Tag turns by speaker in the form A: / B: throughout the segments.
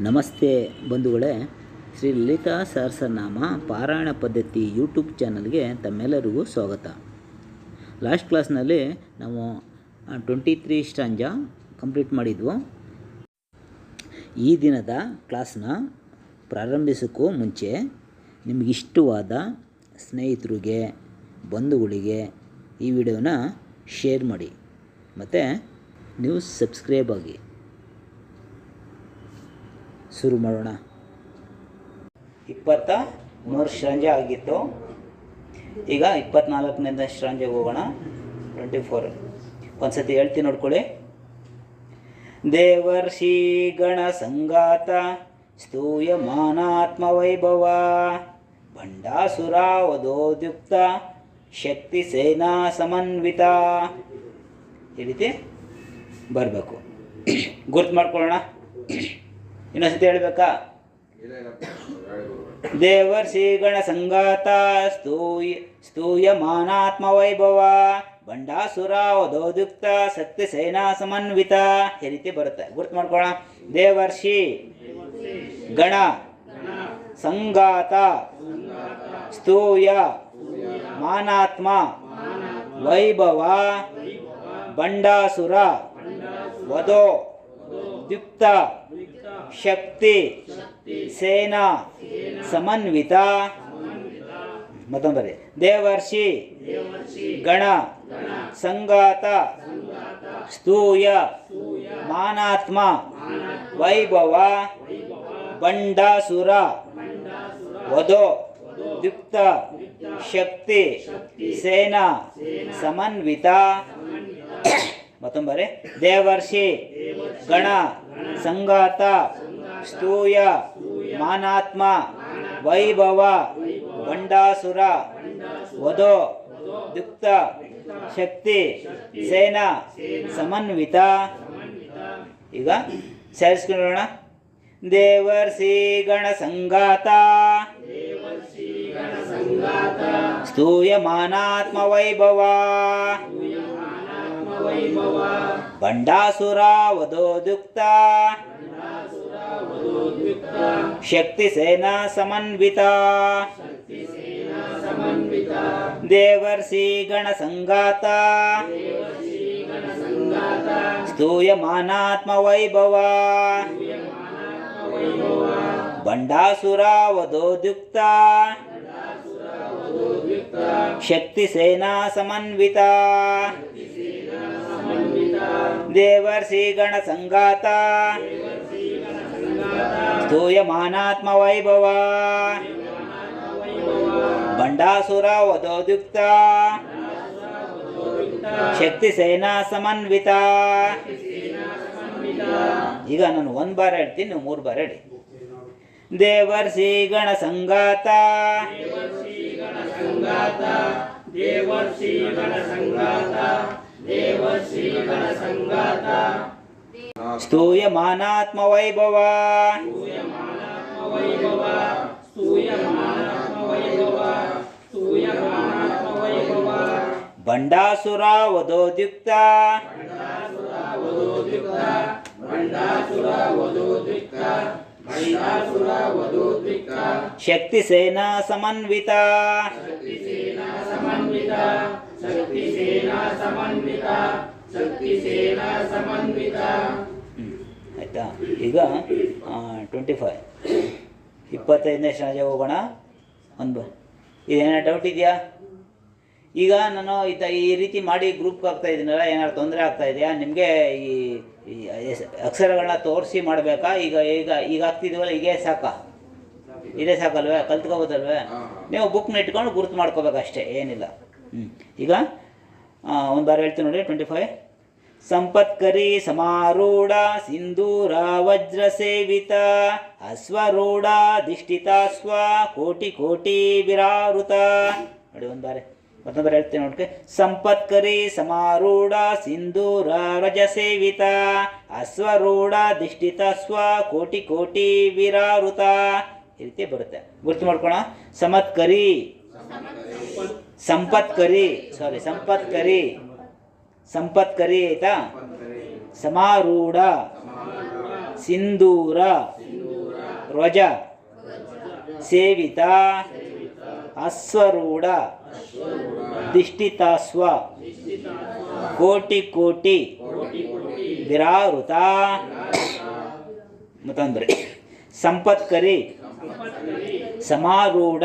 A: ನಮಸ್ತೆ ಬಂಧುಗಳೇ, ಶ್ರೀ ಲಲಿತಾ ಸಹಸ್ರನಾಮ ಪಾರಾಯಣ ಪದ್ಧತಿ ಯೂಟ್ಯೂಬ್ ಚಾನಲ್ಗೆ ತಮ್ಮೆಲ್ಲರಿಗೂ ಸ್ವಾಗತ. ಲಾಸ್ಟ್ ಕ್ಲಾಸ್ನಲ್ಲಿ ನಾವು ಟ್ವೆಂಟಿ ತ್ರೀ ಸ್ಟಾಂಜ ಕಂಪ್ಲೀಟ್ ಮಾಡಿದ್ವು. ಈ ದಿನದ ಕ್ಲಾಸ್ನ ಪ್ರಾರಂಭಿಸೋಕ್ಕೂ ಮುಂಚೆ ನಿಮಗಿಷ್ಟವಾದ ಸ್ನೇಹಿತರಿಗೆ, ಬಂಧುಗಳಿಗೆ ಈ ವಿಡಿಯೋನ ಶೇರ್ ಮಾಡಿ. ಮತ್ತು ನೀವು ಸಬ್ಸ್ಕ್ರೈಬ್ ಆಗಿ ಶುರು ಮಾಡೋಣ. ಇಪ್ಪತ್ತ ಮೂರು ಶ್ರಂಜ ಆಗಿತ್ತು. ಈಗ ಇಪ್ಪತ್ನಾಲ್ಕನಿಂದ ಶ್ರಂಜೆಗೆ ಹೋಗೋಣ. Twenty four. ಒಂದ್ಸತಿ ಹೇಳ್ತೀನಿ ನೋಡ್ಕೊಳ್ಳಿ. ದೇವರ್ಷಿ ಗಣ ಸಂಗಾತ ಸ್ತೂಯಮಾನಾತ್ಮ ವೈಭವ, ಭಂಡಾಸುರ ವಧೋದ್ಯುಕ್ತ ಶಕ್ತಿ ಸೇನಾ ಸಮನ್ವಿತ. ಈ ಬರಬೇಕು. ಗುರ್ತು ಮಾಡ್ಕೊಳ್ಳೋಣ. ಇನ್ನೊಂದ್ಸತಿ ಹೇಳ್ಬೇಕಾ? ದೇವರ್ಷಿ ಗಣ ಸಂಗಾತ ಸ್ತೂಯ ಮಾನಾತ್ಮ ವೈಭವ ಬಂಡಾಸುರ ವಧೋದ್ಯುಕ್ತ ಸತ್ಯ ಸೇನಾ ಸಮನ್ವಿತ. ಈ ರೀತಿ ಬರುತ್ತೆ. ಗುರ್ತು ಮಾಡ್ಕೊಳ ದೇವರ್ಷಿ ಗಣ ಸಂಗಾತ ಸ್ತೂಯ ಮಾನಾತ್ಮ ವೈಭವ ಬಂಡಾಸುರ ವಧೋ ದ್ಯುಕ್ತ ಶಕ್ತಿ ಸೇನಾ ಸಮನ್ವಿತ ಮತ್ತೊಂಬರಿ ದೇವರ್ಷಿ ಗಣ ಸಂಗಾತ ಸ್ತೂಯ ಮಾನಾತ್ಮ ವೈಭವ ಬಂಡಾಸುರ ವಧೋ ದ್ಯುಕ್ತ ಶಕ್ತಿ ಸೇನಾ ಸಮನ್ವಿತ ಮತ್ತೊಂಬರಿ ದೇವರ್ಷಿ ಗಣ ಸಂಗಾತ ಸ್ತೂಯ, ಮಾನಾತ್ಮ, ವೈಭವ, ಭಂಡಾಸುರ, ವಧೋ, ದುಕ್ತ, ಶಕ್ತಿ, ಸೇನಾ, ಸಮನ್ವಿತ. ಈಗ ಸೇರಿಸ್ಕೊಂಡೋಣ ದೇವರ್ ಶ್ರೀ ಗಣ ಸಂಗಾತ ಸ್ತೂಯಮಾನಾತ್ಮ ವೈಭವ. ಬಂಡಾಸುರ ವಧೋದುಕ್ತ ಶಕ್ತಿ ಸೇನಾ ಸಮನ್ವಿತ. ದೇವರ್ಷಿ ಗಣ ಸಂಗಾತ ಸ್ತೂಯಮಾನಾತ್ಮ ವೈಭವ ಬಂಡಾಸುರ ವಧೋದ್ಯುಕ್ತ ಶಕ್ತಿ ಸೇನಾ ಸಮನ್ವಿತ. ದೇವರ್ಷಿ ಗಣ ಸಂಗಾತ ಸ್ತೂಯಮಾನಾತ್ಮ ವೈಭವ ಬಂಡಾಸುರ ವಧೋದ್ಯುಕ್ತ ಶಕ್ತಿ ಸೇನಾ ಸಮನ್ವಿತ ಈಗ ನಾನು ಒಂದು ಬಾರ ಹೇಳ್ತೀನಿ ಮೂರು ಬಾರ ಹೇಳಿ. ದೇವರ್ಷಿ ಗಣ ಸಂಗಾತ ಸ್ತೂಯಮಾನಾತ್ಮ ವೈಭವ ಬಂಡಾಸುರ ವಧೋದ್ಯುಕ್ತ ಶಕ್ತಿ ಸೇನಾ ಸಮನ್ವಿತ ಹ್ಮ್. ಆಯ್ತಾ? ಈಗ ಟ್ವೆಂಟಿ ಫೈವ್ ಇಪ್ಪತ್ತೈದನೇ ಸ್ಟಾಂಜೆ ಹೋಗೋಣ. ಒಂದು ಇದೇನೋ ಡೌಟ್ ಇದೆಯಾ? ಈಗ ನಾನು ಇತ ಈ ರೀತಿ ಮಾಡಿ ಗ್ರೂಪ್ಗೆ ಆಗ್ತಾ ಇದ್ದೀನಲ್ಲ ಏನಾದ್ರು ತೊಂದರೆ ಆಗ್ತಾ ಇದೆಯಾ? ನಿಮಗೆ ಈ ಅಕ್ಷರಗಳನ್ನ ತೋರಿಸಿ ಮಾಡಬೇಕಾ? ಈಗ ಈಗ ಈಗ ಆಗ್ತಿದ್ದೀವಲ್ಲ ಹೀಗೆ ಸಾಕಾ? ಇದೇ ಸಾಕಲ್ವೇ? ಕಲ್ತ್ಕೋಬೋದಲ್ವೇ? ನೀವು ಬುಕ್ನ ಇಟ್ಕೊಂಡು ಗುರುತು ಮಾಡ್ಕೋಬೇಕಷ್ಟೇ ಏನಿಲ್ಲ. ಹ್ಞೂ ಈಗ ಒಂದು ಬಾರಿ ಹೇಳ್ತೀನಿ ನೋಡಿ ಟ್ವೆಂಟಿ ಫೈವ್ ಸಂಪತ್ಕರಿ ಸಮಾರೂಢ ಸಿಂಧೂರ ವಜ್ರ ಸೇವಿತ ಅಶ್ವರೂಢ ದಿಷ್ಟಿತ ಸ್ವ ಕೋಟಿ ಕೋಟಿ ವಿರಾರುತ ನೋಡಿ ಒಂದು ಬಾರಿ ಮತ್ತೊಂದು ಬಾರಿ ಹೇಳ್ತೀನಿ ನೋಡ್ಕೆ. ಸಂಪತ್ಕರಿ ಸಮಾರೂಢ ಸಿಂಧೂರ ರಜ ಸೇವಿತ ಅಶ್ವರೂಢ ಅಧಿಷ್ಠಿತ ಸ್ವ ಕೋಟಿ ಕೋಟಿ ವಿರಾರುತ ಈ ರೀತಿ ಬರುತ್ತೆ. ಗುರ್ತು ಮಾಡ್ಕೋಣ ಸಮತ್ಕರಿ. ಸಂಪತ್ಕರಿ. ಸಾರಿ ಸಂಪತ್ಕರಿ. ಸಂಪತ್ಕರಿ ಆಯ್ತಾ ಸಮಾರೂಢ ಸಿಂಧೂರ ರ್ವಜ ಸೇವಿತ ಅಶ್ವರೂಢ. ದಿಷ್ಟಿತಾಸ್ವ ಕೋಟಿ ಕೋಟಿ. ವಿರಾವೃತ ಮತ್ತಂದ್ರೆ. ಸಂಪತ್ಕರಿ. ಸಮಾರೂಢ.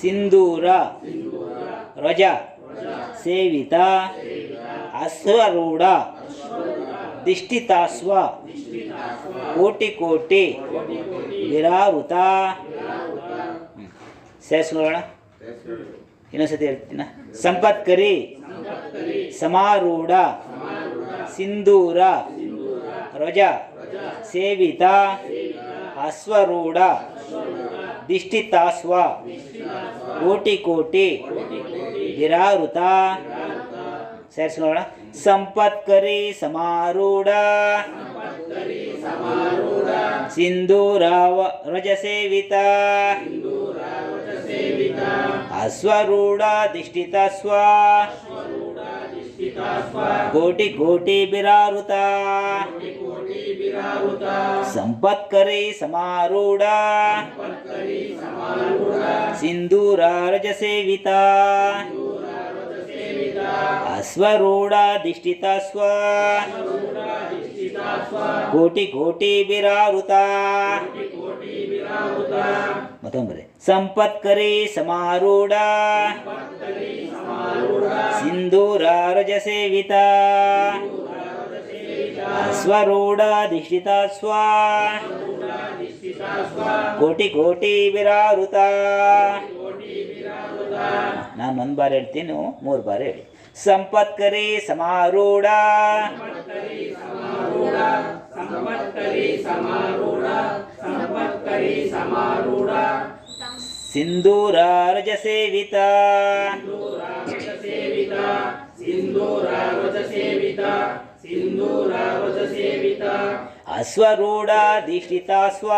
A: ಸಿಂಧೂರ. ರಜ ಸೇವಿತ. ಅಶ್ವರೂಢ. ದಿಷ್ಟಿತಾಸ್ವ ಕೋಟಿ ಕೋಟಿ ವಿರಾವೃತ. ಸೇರಿಸ್ಕೊಳ್ಳೋಣ ಇನ್ನೊಂದ್ಸತಿ ಹೇಳ್ತೀನ. ಸಂಪತ್ಕರಿ. ಸಮಾರೂಢ. ಸಿಂಧೂರ. ರಜ. ಸೇವಿತ. ಅಶ್ವರೂಢ. ದಿಷ್ಟಿತಾಸ್ವ ಕೋಟಿ ಕೋಟಿ ವಿರಾವೃತ ಸೇರಿಸ್ಕೊಳ್ಳೋಣ ಸಂಪತ್ಕರಿ ಸಮಾರೂಢ ಸಿಂಧೂರ ರಜ ಸೇವಿತ ಅಶ್ವರೂಢ ದಿಷ್ಟಿತ ಸ್ವ ಕೋಟಿ ಕೋಟಿ ಬಿರಾರುತ ಸಂಪತ್ಕರಿ ಸಮಾರೂಢ ಸಿಂಧೂರ ರಜ ಸೇವಿತ ಅಶ್ವರೂಢ ದಿಷ್ಟಿತ ಸ್ವ ಕೋಟಿ ಕೋಟಿ ಬಿರಾರುತ ಮತ್ತೊಂಬರೆ ಸಂಪತ್ಕರಿ ಸಮಾರೂಢ ಸಿಂಧೂರ ರಜ ಸೇವಿತ ಸ್ವ ಕೋಟಿ ಕೋಟಿ ವಿರಾರುತ ನಾನು ಒಂದು ಬಾರಿ ಹೇಳ್ತೀನಿ ಮೂರ್ ಬಾರಿ ಹೇಳಿ. ಸಂಪತ್ಕರಿ ಸಮಾರೂಢ. ಸೇವಿತ ಅಶ್ವರೂಢ ದಿಷ್ಟಿತ ಸ್ವ.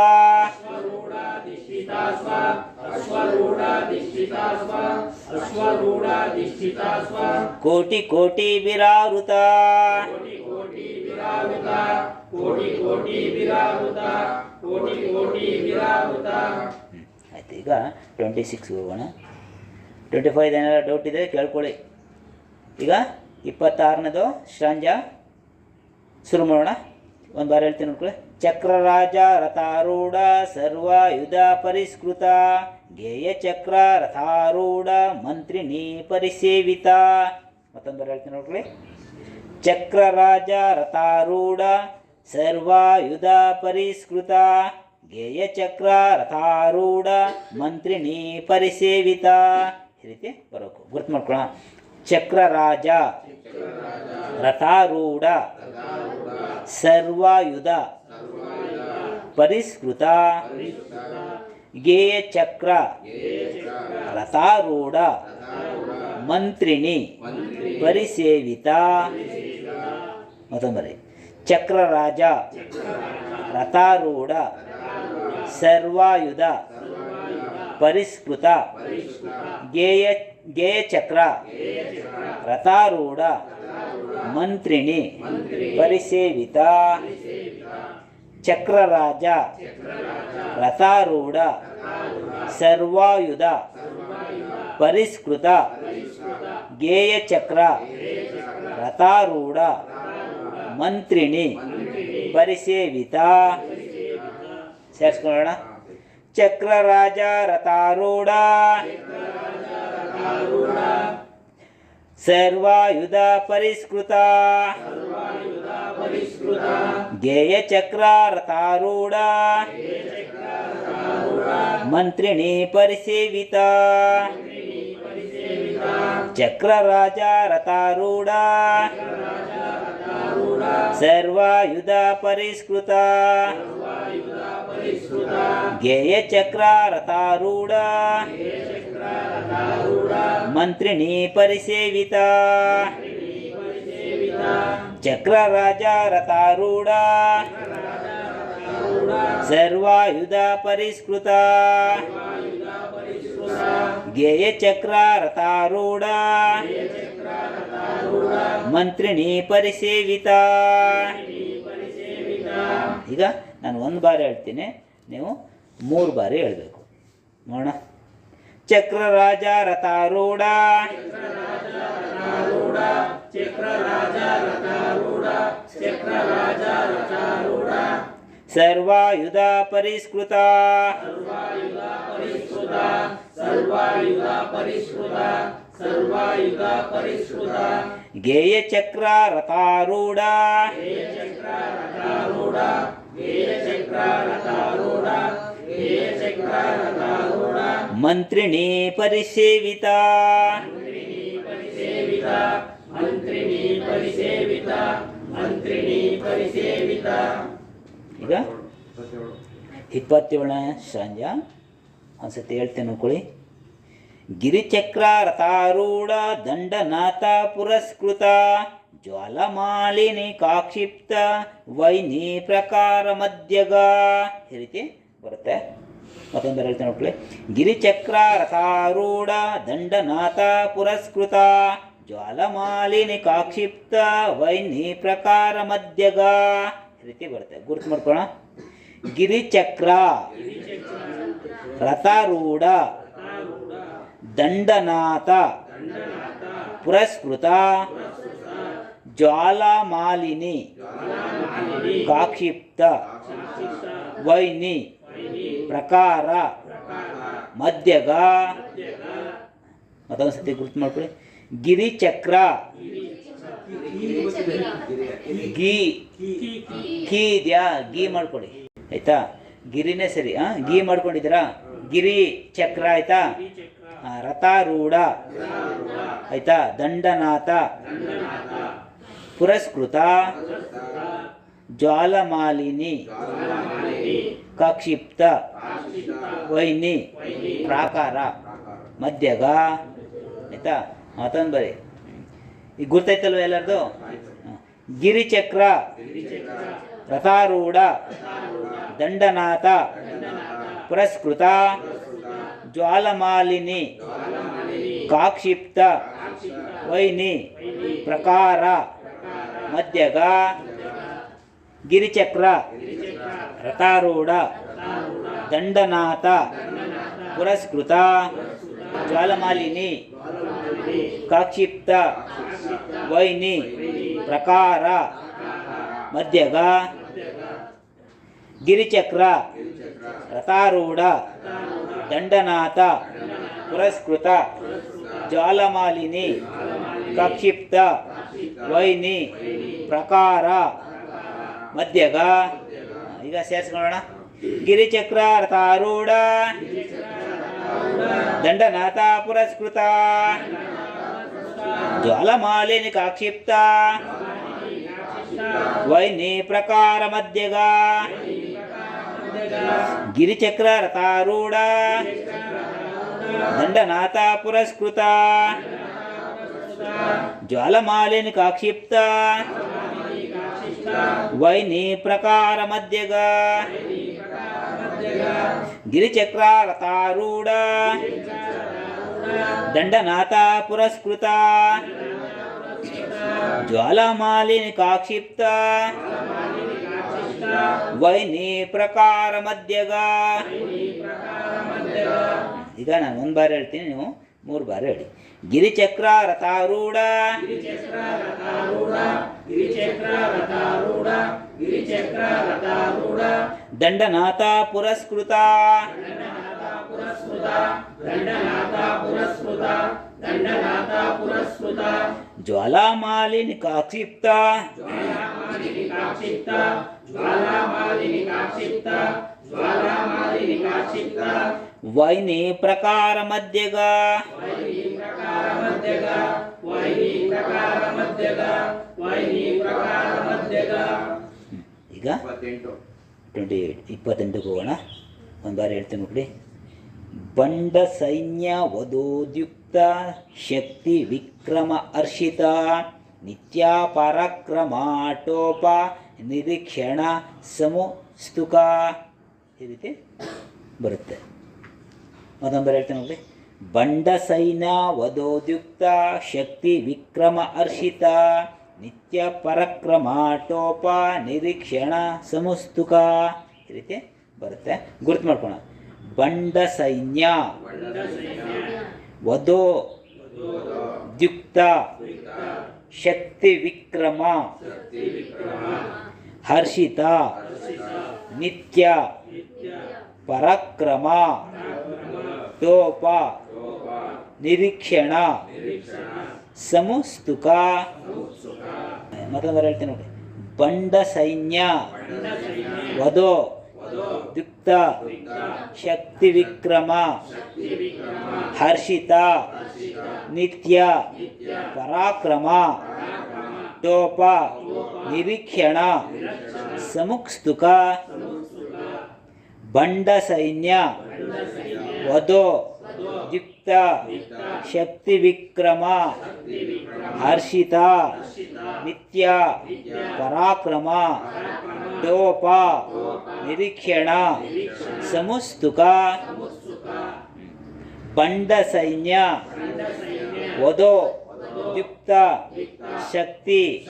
A: ಕೋಟಿ ಕೋಟಿ ವಿರಾವೃತ. ಆಯ್ತು ಈಗ ಟ್ವೆಂಟಿ ಸಿಕ್ಸ್ ಹೋಗೋಣ. ಟ್ವೆಂಟಿ ಫೈವ್ ಏನಾರ ಡೌಟ್ ಇದೆ ಕೇಳ್ಕೊಳ್ಳಿ. ಈಗ ಇಪ್ಪತ್ತಾರನೇದು ಶ್ರಂಜ. ಶುರು ಮಾಡೋಣ. ಒಂದು ಬಾರಿ ಹೇಳ್ತೀನಿ ಚಕ್ರ ಚಕ್ರರಾಜ, ರಥಾರೂಢ ಸರ್ವಾಯುಧ ಪರಿಷ್ಕೃತ. ಗೇಯ ಚಕ್ರ, ರಥಾರೂಢ ಮಂತ್ರಿಣಿ ಪರಿಸೇವಿತ. ಮತ್ತೊಂದು ಬಾರಿ ಹೇಳ್ತೀನಿ ನೋಡ್ಕೊಳ್ಳಿ. ಚಕ್ರರಾಜ, ರಥಾರೂಢ ಸರ್ವಾಯುಧ ಪರಿಷ್ಕೃತ. ಗೇಯ ಚಕ್ರ, ರಥಾರೂಢ ಮಂತ್ರಿಣಿ ಪರಿಸೇವಿತ. ಈ ರೀತಿ ಬರಬೇಕು ಗುರ್ತು ಮಾಡ್ಕೊಳ್ಳೋಣ. ಚಕ್ರರಾಜ, ರಥಾರೂಢ, ಸರ್ವಾಯುಧ ಪರಿಷ್ಕೃತ ಗೇಯ ಚಕ್ರ, ರಥಾರೂಢ, ಮಂತ್ರಿಣಿ, ಪರಿಸೇವಿತ. ಮತ್ತೊಂದರೆ ಚಕ್ರರಾಜ, ರಥಾರೂಢ, ಸರ್ವಾಯುಧ ಪರಿಷ್ಕೃತ ಗೇಯ ಗೇಯ ಚಕ್ರ ರಥಾರೂಢ ಮಂತ್ರಿಣಿ ಪರಿಸೇವಿತ ಚಕ್ರರಾಜ ರಥಾರೂಢ ಸರ್ವಾಯುಧ ಪರಿಷ್ಕೃತ ಗೇಯ ಚಕ್ರ ರಥಾರೂಢ ಮಂತ್ರಿಣಿ ಪರಿಸೇವಿತ ಸೇರಿಸ್ಕೊಳ್ಳೋಣ ಚಕ್ರರಾಜ ರಥಾರೂಢ ಸರ್ವಾಯುಧ ಪರಿಷ್ಕೃತ ಗೇಯ ಚಕ್ರ ರಥಾರೂಢ ಮಂತ್ರಿಣಿ ಪರಿಸೇವಿತ ಚಕ್ರರಾಜ ರಥಾರೂಢ ಗೇಯ ಚಕ್ರ ರಥಾರೂಢ ಮಂತ್ರಿಣಿ ಪರಿಸೇವಿತ. ಚಕ್ರರಾಜ ರಥಾರೂಢ ಸರ್ವಾಯುಧ ಪರಿಷ್ಕೃತ ಗೇಯ ಚಕ್ರ ರಥಾರೂಢ ಮಂತ್ರಿಣಿ ಪರಿಸೇವಿತ. ಈಗ ನಾನು ಒಂದು ಬಾರಿ ಹೇಳ್ತೀನಿ. ನೀವು ಮೂರು ಬಾರಿ ಹೇಳಬೇಕು. ನೋಡೋಣ. ಚಕ್ರ ರಾಜ ರಥಾರೂಢ. ಸರ್ವಾಯುಧ ಪರಿಷ್ಕೃತ. ಗೇಯ ಚಕ್ರ ರಥಾರೂಢ. ಮಂತ್ರಿಣಿ ಪರಿಸೇವಿತ. ಈಗ ಇಪ್ಪತ್ತೇಳನೇ ಸಂಜ ಒಂದ್ಸತಿ ಹೇಳ್ತೇನೆ ನೋಡ್ಕೊಳ್ಳಿ ಗಿರಿಚಕ್ರ ರಥಾರೂಢ ದಂಡನಾಥ ಪುರಸ್ಕೃತ. ಜ್ವಾಲಮಾಲಿನಿ ಕಾಕ್ಷಿಪ್ತ ವೈನಿ ಪ್ರಕಾರ ಮಧ್ಯಗ. ಈ ರೀತಿ ಬರುತ್ತೆ. ಮತ್ತೊಂದು ಹೇಳ್ತೇನೆ ನೋಡ್ಕೊಳ್ಳಿ ಗಿರಿಚಕ್ರ ರಥಾರೂಢ ದಂಡನಾಥ ಪುರಸ್ಕೃತ ಜ್ವಾಲಮಾಲಿನಿ ಕಾಕ್ಷಿಪ್ತ ವೈನಿ ಪ್ರಕಾರ ಮಧ್ಯಗ. ಈ ರೀತಿ ಬರುತ್ತೆ. ಗುರುತು ಮಾಡ್ಕೋಣ ಗಿರಿಚಕ್ರ ರಥಾರೂಢ ದಂಡನಾಥ ಪುರಸ್ಕೃತ ಜ್ವಾಲಾಮಾಲಿನಿ ಕಾಕ್ಷಿಪ್ತ ವೈನಿ, ಪ್ರಕಾರ ಮಧ್ಯಗ, ಮತ್ತೊಂದು ಸತಿ ಗುರುತು ಮಾಡ್ಕೊಳ್ಳಿ. ಗಿರಿಚಕ್ರ, ಗಿ ಕೀ ಇದೆಯಾ ಗೀ ಮಾಡ್ಕೊಳ್ಳಿ. ಆಯ್ತಾ? ಗಿರಿನೇ ಸರಿ. ಹಾ ಗೀ ಮಾಡ್ಕೊಂಡಿದ್ದೀರಾ? ಗಿರಿ ಚಕ್ರ ಆಯ್ತಾ ರಥಾರೂಢ. ಆಯ್ತಾ? ದಂಡನಾಥ. ಪುರಸ್ಕೃತ. ಜ್ವಾಲಮಾಲಿನಿ. ಕಕ್ಷಿಪ್ತ. ವೈನಿ. ಪ್ರಾಕಾರ. ಮಧ್ಯಗ. ಆಯ್ತಾ? ಮತ್ತೊಂದು ಬರಿ. ಈಗ ಗುರ್ತೈತಲ್ವ ಎಲ್ಲರದು? ಗಿರಿಚಕ್ರ. ರಥಾರೂಢ. ದಂಡನಾಥ. ಪುರಸ್ಕೃತ. ಜ್ವಾಲಮಾಲಿನಿ. ಕಾಕ್ಷಿಪ್ತ. ವೈನಿ. ಪ್ರಕಾರ. ಮಧ್ಯಗ ಗಿರಿಚಕ್ರ, ರಥಾರೂಢ, ದಂಡನಾಥ, ಪುರಸ್ಕೃತ, ಜ್ವಾಲಮಾಲಿನಿ, ಕಾಕ್ಷಿಪ್ತ, ವೈನಿ, ಪ್ರಕಾರ, ಮಧ್ಯಗ ಗಿರಿಚಕ್ರ, ರಥಾರೂಢ, ದಂಡನಾಥ, ಪುರಸ್ಕೃತ, ಜ್ವಾಲಮಾಲಿನಿ, ಕಾಕ್ಷಿಪ್ತ ವೈನಿ ಪ್ರಕಾರ ಮಧ್ಯಗ. ಈಗ ಸೇರಿಸ್ಕೊಳ್ಳೋಣ. ಗಿರಿಚಕ್ರ ರಥಾರೂಢ. ದಂಡನಾಥ ಪುರಸ್ಕೃತ. ಜ್ವಾಲಮಾಲಿನಿ ಕಾಕ್ಷಿಪ್ತ. ವೈನಿ ಪ್ರಕಾರ ಮಧ್ಯಗ. ಗಿರಿಚಕ್ರ ರಥಾರೂಢ. ದಂಡನಾಥ ಪುರಸ್ಕೃತ. ಜ್ವಾಲಮಾಲಿನಿ ಕಾಕ್ಷಿಪ್ತ ವೈನಿ ಪ್ರಕಾರ ಮಧ್ಯಗ ಗಿರಿಚಕ್ರ ರಥಾರೂಢ ದಂಡನಾಥ ಪುರಸ್ಕೃತ ಜ್ವಾಲಮಾಲಿನಿ ಕಾಕ್ಷಿಪ್ತ ವೈನಿ ಪ್ರಕಾರ ಮಧ್ಯಗ ಈಗ ನಾನು ಒಂದು ಬಾರಿ ಹೇಳ್ತೀನಿ ನೀವು ಮೂರು ಬಾರಿ ಹೇಳಿ. ಗಿರಿಚಕ್ರ ರಥಾರೂಢ. ದಂಡನಾಥ ಪುರಸ್ಕೃತ. ಜ್ವಾಲಾಮಾಲಿನಿ ಕಾಕ್ಷಿಪ್ತ. ವೈನಿ ಪ್ರಕಾರ ಮಧ್ಯಗ. ಈಗ ಟ್ವೆಂಟಿ ಏಯ್ಟ್ ಇಪ್ಪತ್ತೆಂಟಕ್ಕೆ ಹೋಗೋಣ. ಒಂದು ಬಾರಿ ಹೇಳ್ತೇನೆ ನೋಡಿ. ಬಂಡ ಸೈನ್ಯ ವಧೋದ್ಯುಕ್ತ ಶಕ್ತಿ ವಿಕ್ರಮ ಅರ್ಷಿತ ನಿತ್ಯ ಪರಾಕ್ರಮಾಟೋಪ ನಿರೀಕ್ಷಣ ಸಮುಸ್ತುಕ. ಈ ರೀತಿ ಬರುತ್ತೆ. ಮತ್ತೊಂದು ಹೇಳ್ತೇನೆ ನೋಡಿ. ಬಂಡ ಸೈನ್ಯ ವಧೋದ್ಯುಕ್ತ ಶಕ್ತಿ ವಿಕ್ರಮ ಅರ್ಷಿತ ನಿತ್ಯ ಪರಕ್ರಮಾಟೋಪ ನಿರೀಕ್ಷಣ ಸಮಸ್ತುಕ ಈ ರೀತಿ ಬರುತ್ತೆ. ಗುರುತು ಮಾಡ್ಕೋಣ ಬಂಡ ಸೈನ್ಯ ವಧೋ ದ್ಯುಕ್ತ ಶಕ್ತಿ ವಿಕ್ರಮ ಹರ್ಷಿತ ನಿತ್ಯ ಪರಾಕ್ರಮ ಟೋಪ ನಿರೀಕ್ಷಣ, ಸಮಸ್ತುಕ. ಮತ್ತೊಂದು ಹೇಳ್ತೀನಿ ನೋಡಿ. ಬಂಡ ಸೈನ್ಯ, ವಧೋ ಯುಕ್ತ ಶಕ್ತಿ ವಿಕ್ರಮ, ಹರ್ಷಿತ, ನಿತ್ಯ, ಪರಾಕ್ರಮ ಟೋಪ ನಿರೀಕ್ಷಣ ಸಮುಕ್ಸ್ತುಕ ಬಂಡ ಸೈನ್ಯ ವಧೋ. ಯುಕ್ತ ಶಕ್ತಿ ವಿಕ್ರಮ ಹರ್ಷಿತ. ನಿತ್ಯ ಪರಾಕ್ರಮ. ಡೋಪ ನಿರೀಕ್ಷಣ. ಸಮಸ್ತುಕ. ಬಂಡ ಸೈನ್ಯ ವಧೋ. ಯುಕ್ತ ಶಕ್ತಿ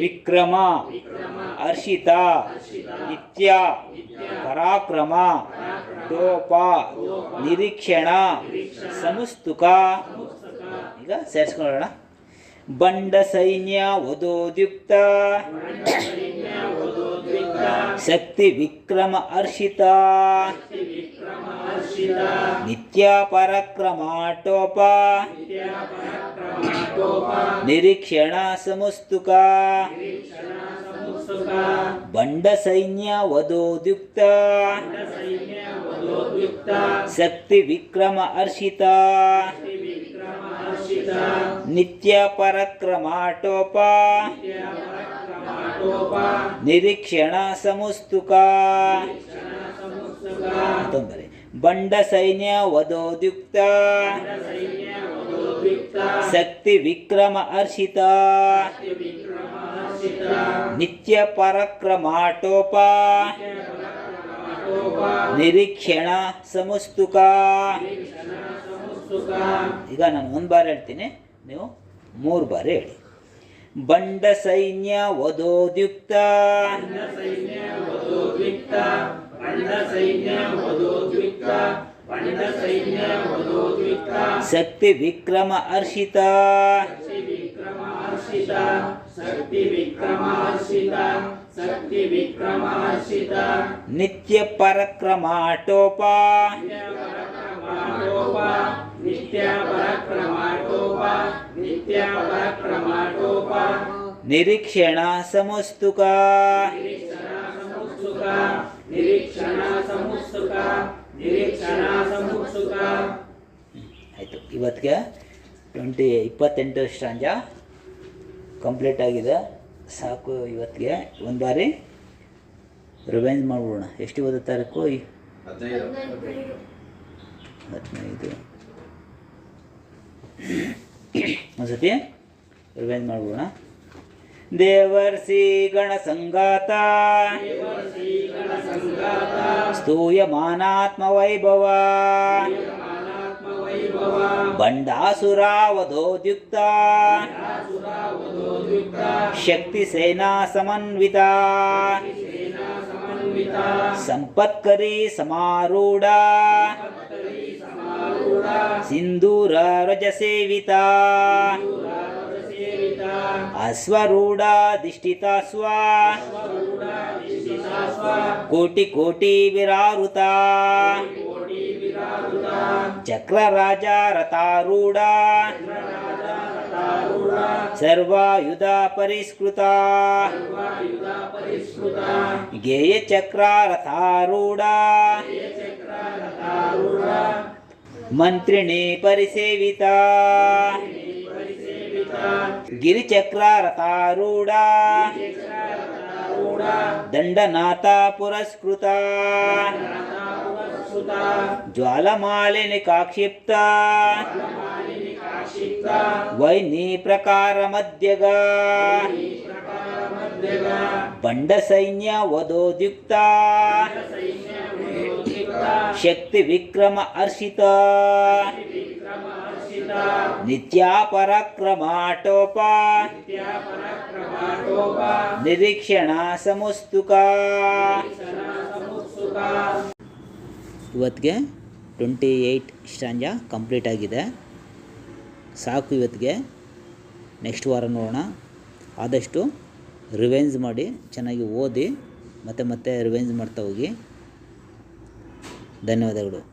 A: ವಿಕ್ರಮ ಹರ್ಷಿತ ನಿತ್ಯ ಪರಾಕ್ರಮ ಟೋಪ ನಿರೀಕ್ಷಣ ಸಮಸ್ತುಕ. ಈಗ ಸೇರಿಸ್ಕೊಳ್ಳೋಣ. ಬಂಡ ಸೈನ್ಯ ವಧೋದ್ಯುಕ್ತ ಶಕ್ತಿ ವಿಕ್ರಮ ಹರ್ಷಿತ ನಿತ್ಯ ಪರಾಕ್ರಮ ಟೋಪ ನಿರೀಕ್ಷಣ ಸಮುಸ್ತುಕ ಬಂಡ ಸೈನ್ಯ ವಧೋದ್ಯುಕ್ತ ಶಕ್ತಿ ವಿಕ್ರಮ ಹರ್ಷಿತ ನಿತ್ಯ ಪರಾಕ್ರಮ ಟೋಪ ನಿರೀಕ್ಷಣ ಸಮಸ್ತುಕ. ಮತ್ತೊಂದರೆ ಬಂಡ ಸೈನ್ಯ ವಧೋದ್ಯುಕ್ತ ಶಕ್ತಿ ವಿಕ್ರಮ ಅರ್ಷಿತ ನಿತ್ಯ ಪರಕ್ರಮಾಟೋಪ ನಿರೀಕ್ಷಣ ಸಮಸ್ತುಕ. ಈಗ ನಾನು ಒಂದು ಬಾರಿ ಹೇಳ್ತೀನಿ. ನೀವು ಮೂರು ಬಾರಿ ಹೇಳಿ. ಬಂಡ ಸೈನ್ಯ ವಧೋದ್ಯುಕ್ತ ಶಕ್ತಿ ವಿಕ್ರಮ ಹರ್ಷಿತ. ನಿತ್ಯ ಪರಾಕ್ರಮ ಟೋಪ ನಿರೀಕ್ಷಣ ಸಮಸ್ತುಕ ಆಯಿತು ಇವತ್ತಿಗೆ ಟ್ವೆಂಟಿ ಇಪ್ಪತ್ತೆಂಟು ಸ್ಟಾಂಜ ಕಂಪ್ಲೀಟ್ ಆಗಿದೆ. ಸಾಕು ಇವತ್ತಿಗೆ. ಒಂದು ಬಾರಿ ರಿವೈಸ್ ಮಾಡ್ಬಿಡೋಣ. ಎಷ್ಟು ಓದೋ ತಾರೀಕು? ಹದಿನೈದು. ಹದಿನೈದು. ಒಂದ್ಸತಿ ರಿವೈಸ್ ಮಾಡ್ಬಿಡೋಣ. ದೇವರ್ಸಿ ಗಣ ಸಂಗಾತ. ಸ್ತೂಯಮಾನಾತ್ಮ ವೈಭವ. ಬಂಡಾಸುರಾವಧೋದ್ಯುಕ್ತ ಶಕ್ತಿ ಸೇನಾ ಸಮನ್ವಿತ. ಸಂಪತ್ಕರಿ ಸಮಾರೂಢ. ಸಿಂಧೂರ ರಜ ಸೇವಿತ ಅಶ್ವರೂಢ ದಿಷ್ಟಿತ ಸ್ವ ಕೋಟಿ ಕೋಟಿ ವಿರಾರುತ ಚಕ್ರರಾಜ ರಥಾರೂಢ ಸರ್ವಾಯುಧ ಪರಿಷ್ಕೃತ ಗೇಯ ಚಕ್ರ ರಥಾರೂಢ ಮಂತ್ರಿಣಿ ಪರಿಸೇವಿತ ಗಿರಿಚಕ್ರ ರಥಾರೂಢ ದಂಡನಾಥ ಪುರಸ್ಕೃತ ಶಕ್ತಿ ವಿಕ್ರಮ ಅರ್ಷಿತ ನಿತ್ಯಾಪರಕ್ರಮಾಟೋಪ ನಿರೀಕ್ಷಣ ಸಮಸ್ತುಕ. ಇವತ್ತಿಗೆ ಟ್ವೆಂಟಿ ಏಯ್ಟ್ ಸ್ಟಾಂಜ ಕಂಪ್ಲೀಟ್ ಆಗಿದೆ. ಸಾಕು ಇವತ್ತಿಗೆ. ನೆಕ್ಸ್ಟ್ ವಾರ ನೋಡೋಣ. ಆದಷ್ಟು ರಿವೆಂಜ್ ಮಾಡಿ ಚೆನ್ನಾಗಿ ಓದಿ ಮತ್ತೆ ಮತ್ತೆ ರಿವೆಂಜ್ ಮಾಡ್ತಾ ಹೋಗಿ. ధన్యవాదములు.